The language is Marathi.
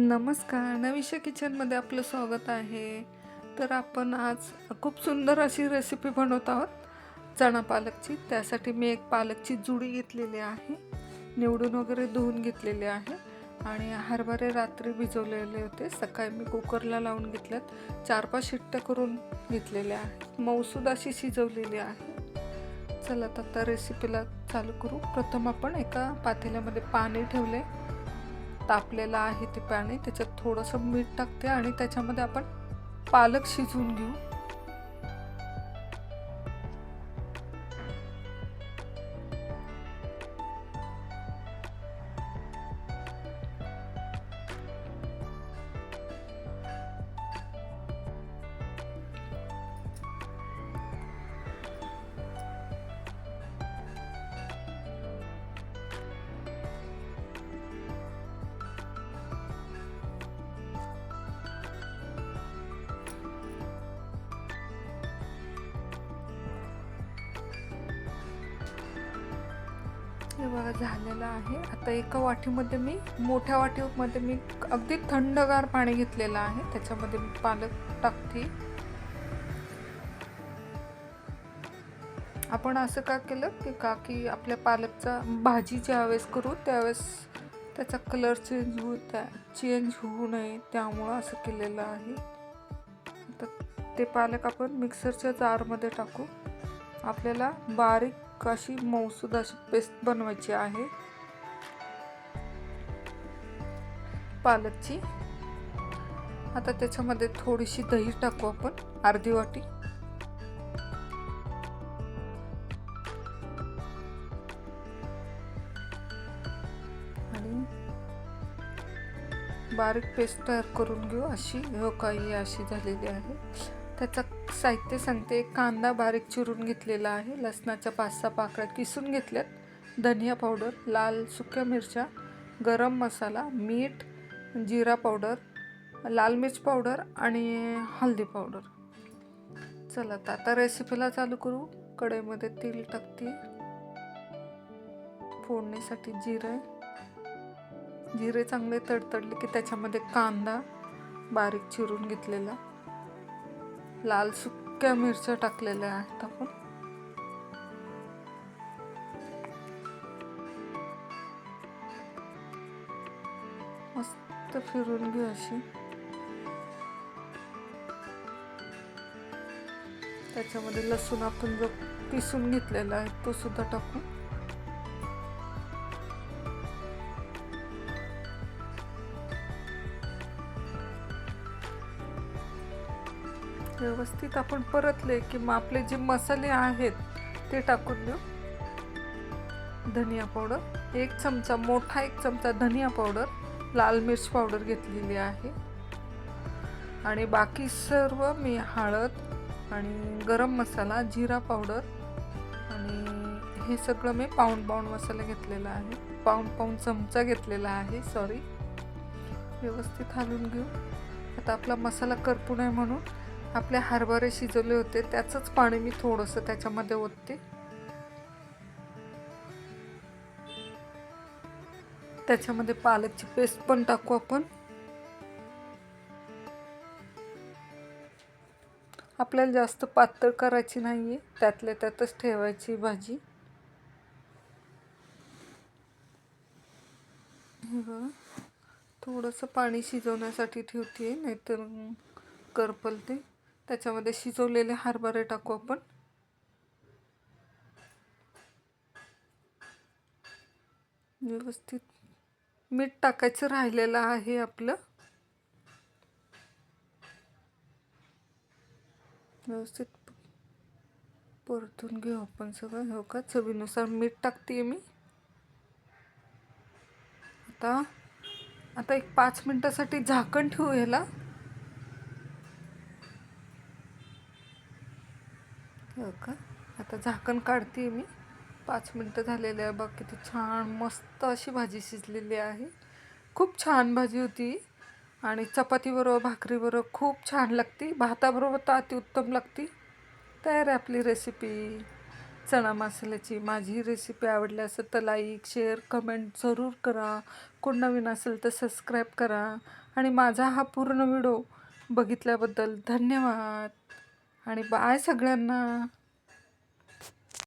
नमस्कार. नविशा किचनमध्ये आपलं स्वागत आहे. तर आपण आज खूप सुंदर अशी रेसिपी बनवत आहोत. चणा पालकची. त्यासाठी मी एक पालकची जुडी घेतलेली आहे. निवडून वगैरे धुवून घेतलेली आहे. आणि हरभरे रात्री भिजवलेले होते. सकाळी मी कुकरला लावून घेतल्यात. चार पाच शिट्ट्या करून घेतलेल्या आहेत. मौसूद अशी शिजवलेली आहे. चला तर आता रेसिपीला चालू करू. प्रथम आपण एका पातेल्यामध्ये पाणी ठेवले तापलेलं आहे ते पाणी त्याच्यात थोडंसं मीठ टाकते आणि त्याच्यामध्ये आपण पालक शिजवून घेऊ. हे बघा झालेलं आहे. आता एका वाटीमध्ये मी मोठ्या वाटीमध्ये मी अगदी थंडगार पाणी घेतलेलं आहे. त्याच्यामध्ये मी पालक टाकते. आपण असं का केलं की का की आपल्या पालकचा भाजी ज्यावेळेस करू त्यावेळेस त्याचा कलर चेंज होऊ त्या चेंज होऊ नये त्यामुळं असं केलेलं आहे. तर ते पालक आपण मिक्सरच्या जारमध्ये टाकू. आपल्याला बारीक अशी मौसूद अशी पेस्ट बनवायची आहे? पालकची. आता त्याच्यामध्ये थोडीशी दही टाकू आपण अर्धी वाटी. आणि बारीक पेस्ट तयार करून घेऊ अशी हो काही अशी झालेली आहे. त्याचा साहित्य सांगते एक कांदा बारीक चिरून घेतलेला आहे. लसणाच्या पाच सहा पाकळ्या किसून घेतल्यात. धनिया पावडर लाल सुक्या मिरच्या गरम मसाला मीठ जिरा पावडर लाल मिर्च पावडर आणि हळदी पावडर. चला तर आता रेसिपीला चालू करू. कढईमध्ये तेल टाकते. फोडणीसाठी जिरे. जिरे चांगले तडतडले की त्याच्यामध्ये कांदा बारीक चिरून घेतलेला. लाल सुक्या मिरच्या टाकलेल्या आहेत आपण. मस्त फिरून घेऊ अशी. त्याच्यामध्ये लसूण आपण जो पिसून घेतलेला आहे तो सुद्धा टाकू. व्यवस्थित आपण परतले की मग आपले जे मसाले आहेत ते टाकून देऊ. धनिया पावडर एक चमचा मोठा एक चमचा धनिया पावडर लाल मिर्च पावडर घेतलेली आहे. आणि बाकी सर्व मी हळद आणि गरम मसाला जिरा पावडर आणि हे सगळं मी पाऊंड पाऊंड मसाला घेतलेला आहे. पाऊंड पाऊंड चमचा घेतलेला आहे सॉरी व्यवस्थित हलवून घेऊ. आता आपला मसाला करपू नये म्हणून आपले हरभरे शिजवले होते त्याचंच पाणी मी थोडंसं त्याच्यामध्ये ओतते. त्याच्यामध्ये पालकची पेस्ट पण टाकू आपण. आपल्याला जास्त पातळ करायची नाही आहे त्यातल्या त्यातच ठेवायची भाजी. हे बघा थोडंसं पाणी शिजवण्यासाठी ठेवते नाहीतर करपलते. त्याच्यामध्ये शिजवलेले हरभरे टाकू आपण. व्यवस्थित मीठ टाकायचं राहिलेलं आहे आपलं. व्यवस्थित परतून घेऊ आपण सगळं हो का? चवीनुसार मीठ टाकते मी. आता आता एक पाच मिनटासाठी झाकण ठेवू ह्याला. का? आता झाकण काढते मी. पाच मिनटं झालेले आहे. बघ किती छान मस्त अशी भाजी शिजलेली आहे. खूप छान भाजी होती. आणि चपातीबरोबर भाकरीबरोबर खूप छान लागती. भाताबरोबर तर अतिउत्तम लागती. तयार आहे आपली रेसिपी चणा मसाल्याची माझी रेसिपी आवडली असेल तर लाईक शेअर कमेंट जरूर करा. कोण नवीन असेल तर सबस्क्राईब करा. आणि माझा हा पूर्ण व्हिडिओ बघितल्याबद्दल धन्यवाद. आणि बाय सगळ्यांना.